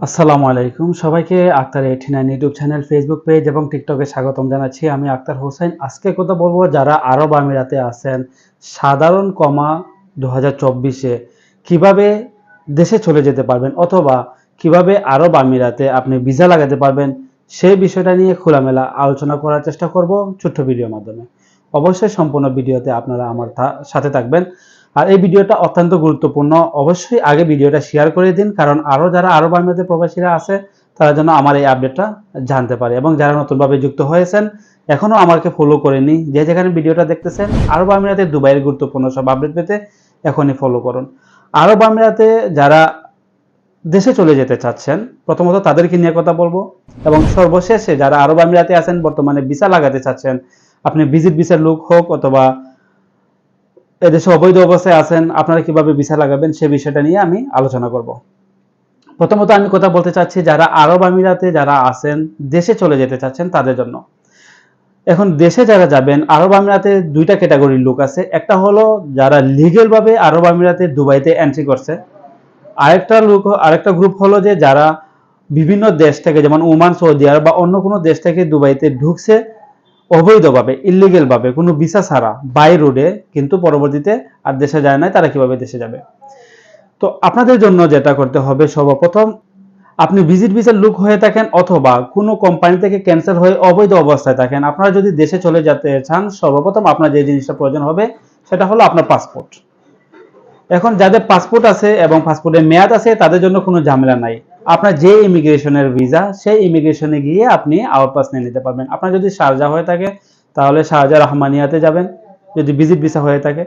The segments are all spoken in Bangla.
আসসালামু আলাইকুম। সবাইকে Akhtar eighty nine YouTube channel Facebook page এবং টিকটকে স্বাগতম জানাচ্ছি। আমি আক্তার হোসেন। আজকে কথা বলব যারা আরব আমিরাতে আছেন, সাধারণ কমা দু হাজার চব্বিশে কীভাবে দেশে চলে যেতে পারবেন অথবা কীভাবে আরব আমিরাতে আপনি ভিসা লাগাতে পারবেন সেই বিষয়টা নিয়ে খোলামেলা আলোচনা করার চেষ্টা করব ছোট্ট ভিডিওর মাধ্যমে। অবশ্যই সম্পূর্ণ ভিডিওতে আপনারা আমার সাথে থাকবেন। আর এই ভিডিওটা অত্যন্ত গুরুত্বপূর্ণ। অবশ্যই আগে ভিডিওটা শেয়ার করে দিন, কারণ আরও যারা আরব আমিরাতে প্রবাসীরা আছে, তারা যেন আমার এই আপডেটটা জানতে পারে এবং যারা নতুনভাবে যুক্ত হয়েছেন এখনও আমাকে ফলো করেনি যে যেখানে ভিডিওটা দেখতেছেন আরব আমিরাতে দুবাইয়ের গুরুত্বপূর্ণ সব আপডেট পেতে এখনই ফলো করুন। আরব আমিরাতে যারা দেশে চলে যেতে চাচ্ছেন, প্রথমত তাদেরকে নিয়ে কথা বলব এবং সর্বশেষে যারা আরব আমিরাতে আছেন, বর্তমানে ভিসা লাগাতে চাচ্ছেন, আপনি ভিজিট ভিসার লোক হোক অথবা এদেশে অবৈধ অবস্থায় আছেন, আপনারা কীভাবে ভিসা লাগাবেন সে বিষয়টা নিয়ে আমি আলোচনা করব। প্রথমত আমি কথা বলতে চাচ্ছি, যারা আরব আমিরাতে যারা আছেন, দেশে চলে যেতে চাচ্ছেন তাদের জন্য। এখন দেশে যারা যাবেন, আরব আমিরাতে দুইটা ক্যাটাগরির লোক আছে। একটা হলো যারা লিগেল ভাবে আরব আমিরাতে দুবাইতে এন্ট্রি করছে। আরেকটা লোক, আরেকটা গ্রুপ হলো যে যারা বিভিন্ন দেশ থেকে, যেমন ওমান, সৌদি আরব বা অন্য কোনো দেশ থেকে দুবাইতে ঢুকছে অবৈধভাবে ইলিগেল ভাবে কোনো ভিসা ছাড়া বাই রোডে কিন্তু পরবর্তীতে আর দেশে যায় না তারা কীভাবে দেশে যাবে? তো আপনাদের জন্য যেটা করতে হবে সর্বপ্রথম, আপনি ভিজিট ভিসার লুক হয়ে থাকেন অথবা কোনো কোম্পানি থেকে ক্যান্সেল হয়ে অবৈধ অবস্থায় থাকেন, আপনারা যদি দেশে চলে যেতে চান, সর্বপ্রথম আপনার যে জিনিসটা প্রয়োজন হবে সেটা হলো আপনার পাসপোর্ট এখন যাদের পাসপোর্ট আছে এবং পাসপোর্টের মেয়াদ আছে, তাদের জন্য কোনো ঝামেলা নাই। আপনার যে ইমিগ্রেশনের ভিসা, সেই ইমিগ্রেশনে গিয়ে আপনি আউট পাস নিয়ে নিতে পারবেন। আপনার যদি শারজা হয়ে থাকে, তাহলে শারজা রহমানিয়াতে যাবেন। যদি ভিজিট ভিসা হয়ে থাকে,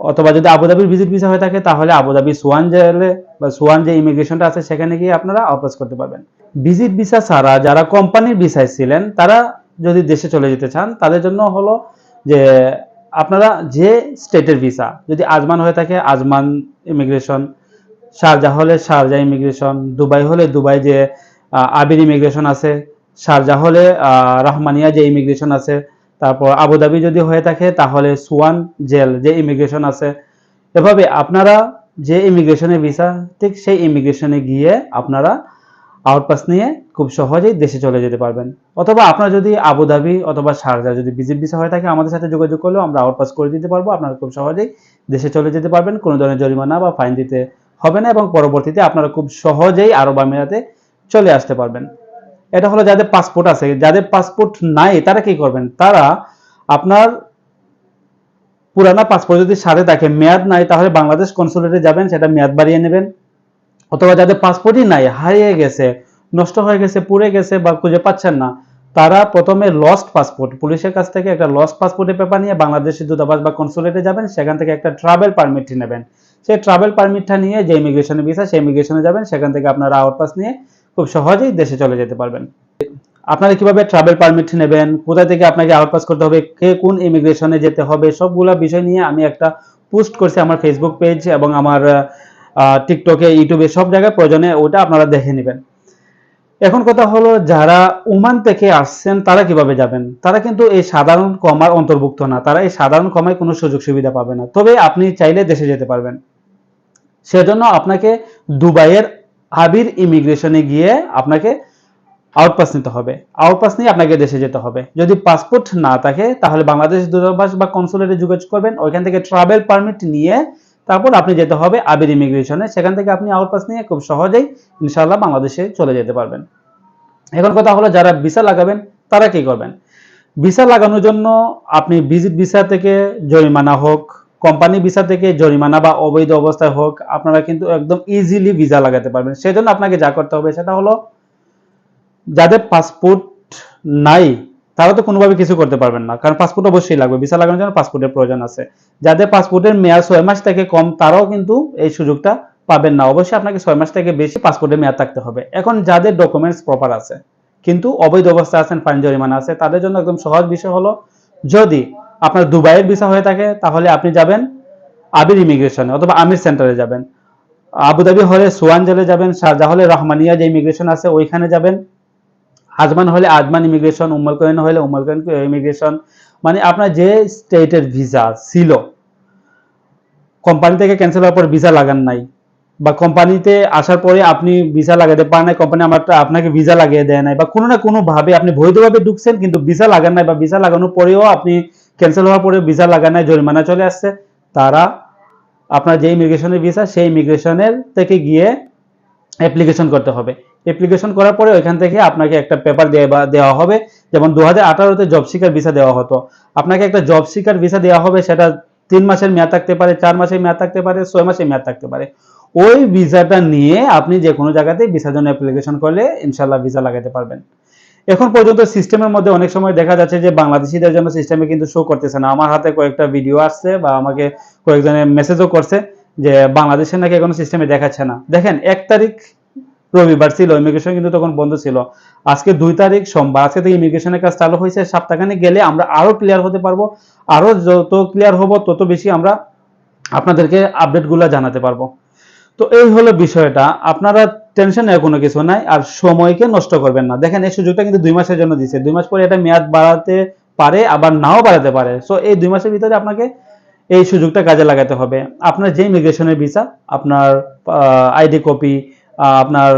অথবা যদি আবুধাবির ভিজিট ভিসা হয়ে থাকে, তাহলে আবুধাবি সোয়ান জেলে বা সোয়ান যে ইমিগ্রেশনটা আছে, সেখানে গিয়ে আপনারা আউট পাস করতে পারবেন। ভিজিট ভিসা ছাড়া যারা কোম্পানির ভিসায় ছিলেন, তারা যদি দেশে চলে যেতে চান, তাদের জন্য হলো যে আপনারা যে স্টেটের ভিসা, যদি আজমান হয়ে থাকে, আজমান ইমিগ্রেশন শারজা হলে শারজা ইমিগ্রেশন, দুবাই হলে দুবাই যে আবির ইমিগ্রেশন আছে শারজা হলে রহমানিয়া যে ইমিগ্রেশন আছে, তারপর আবুধাবি যদি হয়ে থাকে, তাহলে সুয়ান জেল যে ইমিগ্রেশন আছে। এভাবে আপনারা যে ইমিগ্রেশনে ভিসা, ঠিক সেই ইমিগ্রেশনে গিয়ে আপনারা আউটপাস নিয়ে খুব সহজেই দেশে চলে যেতে পারবেন। অথবা আপনার যদি আবুধাবি অথবা শারজা যদি ভিজিট ভিসা হয়ে থাকে, আমাদের সাথে যোগাযোগ করলেও আমরা আউটপাস করে দিতে পারব। আপনারা খুব সহজেই দেশে চলে যেতে পারবেন, কোনো ধরনের জরিমানা বা ফাইন দিতে হবে না এবং পরবর্তীতে আপনারা খুব সহজেই আরব আমিরাতে চলে আসতে পারবেন। এটা হলো যাদের পাসপোর্ট আছে। যাদের পাসপোর্ট নাই, তারা কি করবেন? তারা আপনার পুরানা পাসপোর্ট যদি সাথে থাকে, মেয়াদ নাই, তাহলে বাংলাদেশ কনসুলেটে যাবেন, সেটা মেয়াদ বাড়িয়ে নেবেন। অথবা যাদের পাসপোর্টই নাই, হারিয়ে গেছে, নষ্ট হয়ে গেছে, পুড়ে গেছে বা খুঁজে পাচ্ছেন না, তারা প্রথমে লস্ট পাসপোর্ট পুলিশের কাছ থেকে একটা লস্ট পাসপোর্টের পেপার নিয়ে বাংলাদেশের দূতাবাস বা কনসুলেটে যাবেন, সেখান থেকে একটা ট্রাভেল পারমিটটি নেবেন। সেই ট্রাভেল পারমিটটা নিয়ে যে ইমিগ্রেশনে ভিসা সেই ইমিগ্রেশনে যাবেন। সেখান থেকে আপনারা আউট পাস নিয়ে খুব সহজেই দেশে চলে যেতে পারবেন। আপনারা কীভাবে ট্রাভেল পারমিট নেবেন? কোথা থেকে আপনাকে আউট পাস করতে হবে? কে কোন ইমিগ্রেশনে যেতে হবে? সবগুলা বিষয় নিয়ে আমি একটা পোস্ট করছি আমার ফেসবুক পেজ এবং আমার টিকটকে ইউটিউবে সব জায়গায় প্রয়োজনে ওটা আপনারা দেখে নেবেন। এখন কথা হলো যারা ওমান থেকে আসছেন, তারা কীভাবে যাবেন? তারা কিন্তু এই সাধারণ কমার অন্তর্ভুক্ত না। তারা এই সাধারণ কমায় কোনো সুযোগ সুবিধা পাবে না। তবে আপনি চাইলে দেশে যেতে পারবেন। সেজন্য আপনাকে দুবাইয়ের আবির ইমিগ্রেশনে গিয়ে আপনাকে আউটপাস নিতে হবে। আউটপাস নিয়ে আপনাকে দেশে যেতে হবে। যদি পাসপোর্ট না থাকে, তাহলে বাংলাদেশ দূতাবাস বা কনসুলেটে যোগাযোগ করবেন। ওইখান থেকে ট্রাভেল পারমিট নিয়ে তারপর আপনি যেতে হবে আবির ইমিগ্রেশনে সেখান থেকে আপনি আউটপাস নিয়ে খুব সহজেই ইনশাআল্লাহ বাংলাদেশে চলে যেতে পারবেন। এখন কথা হলো, যারা ভিসা লাগাবেন, তারা কি করবেন? ভিসা লাগানোর জন্য আপনি ভিজিট ভিসা থেকে জরিমানা হোক কোম্পানি ভিসা থেকে জরিমানা বা অবৈধ অবস্থায় হোক, আপনারা কিন্তু একদম ইজিলি ভিসা লাগাতে পারবেন। সেজন্য আপনাকে যা করতে হবে সেটা হলো, যাদের পাসপোর্ট নাই, তারা তো কোনোভাবে কিছু করতে পারবেন না। কারণ পাসপোর্ট অবশ্যই লাগবে। ভিসা লাগানোর জন্য পাসপোর্টের প্রয়োজন আছে। যাদের পাসপোর্টের মেয়াদ ছয় মাস থেকে কম, তারাও কিন্তু এই সুযোগটা পাবেন না। অবশ্যই আপনাকে ছয় মাস থেকে বেশি পাসপোর্টের মেয়াদ থাকতে হবে। এখন যাদের ডকুমেন্টস প্রপার আছে, কিন্তু অবৈধ অবস্থায় আছেন ফাইন জরিমানা আছে, তাদের জন্য একদম সহজ বিষয় হলো, যদি আপনার দুবাইয়ের ভিসা হয়ে থাকে, তাহলে আপনি যাবেন আবির ইমিগ্রেশনে অথবা আমির সেন্টারে যাবেন। আবুধাবি হলে সোয়ান জেলে যাবেন শারজা হলে রহমানিয়া যে ইমিগ্রেশন আছে ওইখানে যাবেন। আজমান হলে আজমান ইমিগ্রেশন উম্মল কোয়েন হলে উম্মল কোয়েন ইমিগ্রেশন মানে আপনার যে স্টেটের ভিসা ছিল কোম্পানি থেকে ক্যান্সেল হওয়ার পর ভিসা লাগান নাই বা কোম্পানিতে আসার পরে আপনি ভিসা লাগাতে পারেন না কোম্পানি আমার আপনাকে ভিসা লাগিয়ে দেয় নাই বা কোনো না কোনোভাবে আপনি বৈধভাবে ঢুকছেন কিন্তু ভিসা লাগান নাই বা ভিসা লাগানোর পরেও আপনি ক্যান্সেল হওয়ার পরে ভিসা লাগান নাই, জরিমানা চলে আসছে। তারা আপনার যে ইমিগ্রেশনের ভিসা, সেই ইমিগ্রেশনের থেকে গিয়ে অ্যাপ্লিকেশন করতে হবে। অ্যাপ্লিকেশন করার পরে ওইখান থেকে আপনাকে একটা পেপার দেওয়া হবে। যেমন দু হাজার জব সিকার ভিসা দেওয়া হতো। আপনাকে একটা জব সিকার ভিসা দেওয়া হবে, সেটা তিন মাসের মেয়াদ থাকতে পারে, চার মাসের মেয়াদ থাকতে পারে, ছয় মাসের মেয়াদ থাকতে পারে। ওই ভিসাটা নিয়ে আপনি যে কোনো জায়গাতে ভিসার জন্য অ্যাপ্লিকেশন করলে ইনশাল্লাহ ভিসা লাগাতে পারবেন। এখন পর্যন্ত সিস্টেমের মধ্যে অনেক সময় দেখা যাচ্ছে যে বাংলাদেশিদের জন্য সিস্টেমে কিন্তু শো করতেছে না। আমার হাতে কয়েকটা ভিডিও আসছে বা আমাকে কয়েকজনের মেসেজও করছে যে বাংলাদেশের নাকি এখনও সিস্টেমে দেখাচ্ছে না। দেখেন, এক তারিখ রবিবার ছিল ইমিগ্রেশন কিন্তু তখন বন্ধ ছিল। আজকে দুই তারিখ সোমবার, আজকে থেকে ইমিগ্রেশনের কাজ চালু হয়েছে। সপ্তাহখানে গেলে আমরা আরও ক্লিয়ার হতে পারব। আরও যত ক্লিয়ার হব, তত বেশি আমরা আপনাদেরকে আপডেটগুলো জানাতে পারব। তো এই হলো বিষয়টা। আপনারা টেনশন নেওয়ার কোনো কিছু নাই আর সময়কে নষ্ট করবেন না। দেখেন এই সুযোগটা কিন্তু দুই মাসের জন্য দিচ্ছে দুই মাস পরে এটা মেয়াদ বাড়াতে পারে, আবার নাও বাড়াতে পারে। সো এই দুই মাসের ভিতরে আপনাকে এই সুযোগটা কাজে লাগাতে হবে। আপনার যে ইমিগ্রেশনের ভিসা, আপনার আইডি কপি আপনার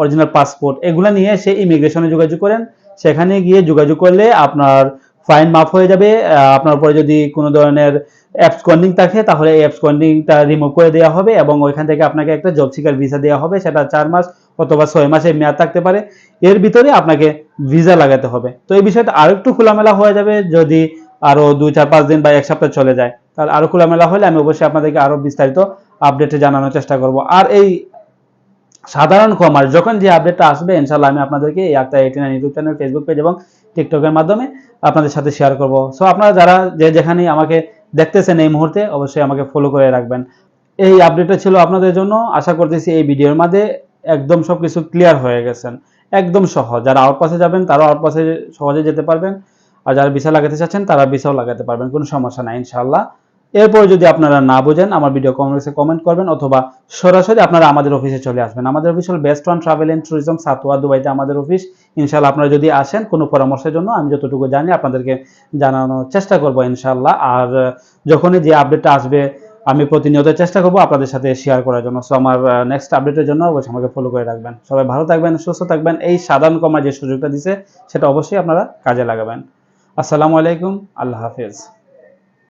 অরিজিনাল পাসপোর্ট এগুলো নিয়ে সেই ইমিগ্রেশনে যোগাযোগ করেন। সেখানে গিয়ে যোগাযোগ করলে আপনার ফাইন মাফ হয়ে যাবে। আপনার উপরে যদি কোনো ধরনের অ্যাপস কন্ডিং থাকে, তাহলে এই অ্যাপস কন্ডিংটা রিমুভ করে দেওয়া হবে এবং ওইখান থেকে আপনাকে একটা জব সিকার ভিসা দেওয়া হবে। সেটা চার মাস অথবা ছয় মাসের মেয়াদ থাকতে পারে। এর ভিতরে আপনাকে ভিসা লাগাতে হবে। তো এই বিষয়টা আরেকটু খোলামেলা হয়ে যাবে যদি আরও দুই, চার, পাঁচ দিন বা এক সপ্তাহ চলে যায়। তাহলে আরও খোলামেলা হলে আমি অবশ্যই আপনাদেরকে আরও বিস্তারিত আপডেটে জানানোর চেষ্টা করব। আর এই সাধারণ কমার যখন যে আপডেটটা আসবে ইনশাল্লাহ আমি আপনাদেরকে এই Akhtar eighty YouTube channel Facebook page এবং টিকটকের মাধ্যমে আপনাদের সাথে শেয়ার করব। সো আপনারা যারা যে যেখানে আমাকে দেখতেছেন এই মুহূর্তে, অবশ্যই আমাকে ফলো করে রাখবেন। এই আপডেটটা ছিল আপনাদের জন্য। আশা করতেছি এই ভিডিওর মাঝে একদম সব কিছু ক্লিয়ার হয়ে গেছেন। একদম সহজ। যারা আউটপাসে যাবেন, তারাও আউটপাসে সহজে যেতে পারবেন। আর যারা বিসা লাগাতে চাচ্ছেন, তারা বিসাও লাগাতে পারবেন। কোনো সমস্যা নাই, ইনশাআল্লাহ। এরপর যদি আপনারা না বোঝেন, আমার ভিডিও কমেন্টসে কমেন্ট করবেন অথবা সরাসরি আপনারা আমাদের অফিসে চলে আসবেন। আমাদের অফিস হল best one travel and tourism Satwa, দুবাইতে আমাদের অফিস ইনশাআল্লাহ আপনারা যদি আসেন, কোনো পরামর্শের জন্য আমি যতটুকু জানি আপনাদেরকে জানানোর চেষ্টা করব ইনশাআল্লাহ। আর, যখনই যে আপডেটটা আসবে, আমি প্রতিনিয়ত চেষ্টা করব আপনাদের সাথে শেয়ার করার জন্য। সো আমার নেক্সট আপডেটের জন্য অবশ্যই আমাকে ফলো করে রাখবেন। সবাই ভালো থাকবেন, সুস্থ থাকবেন। এই সাধারণ কমা যে সুযোগটা দিছে, সেটা অবশ্যই আপনারা কাজে লাগাবেন। আসসালামু আলাইকুম, আল্লাহ হাফেজ।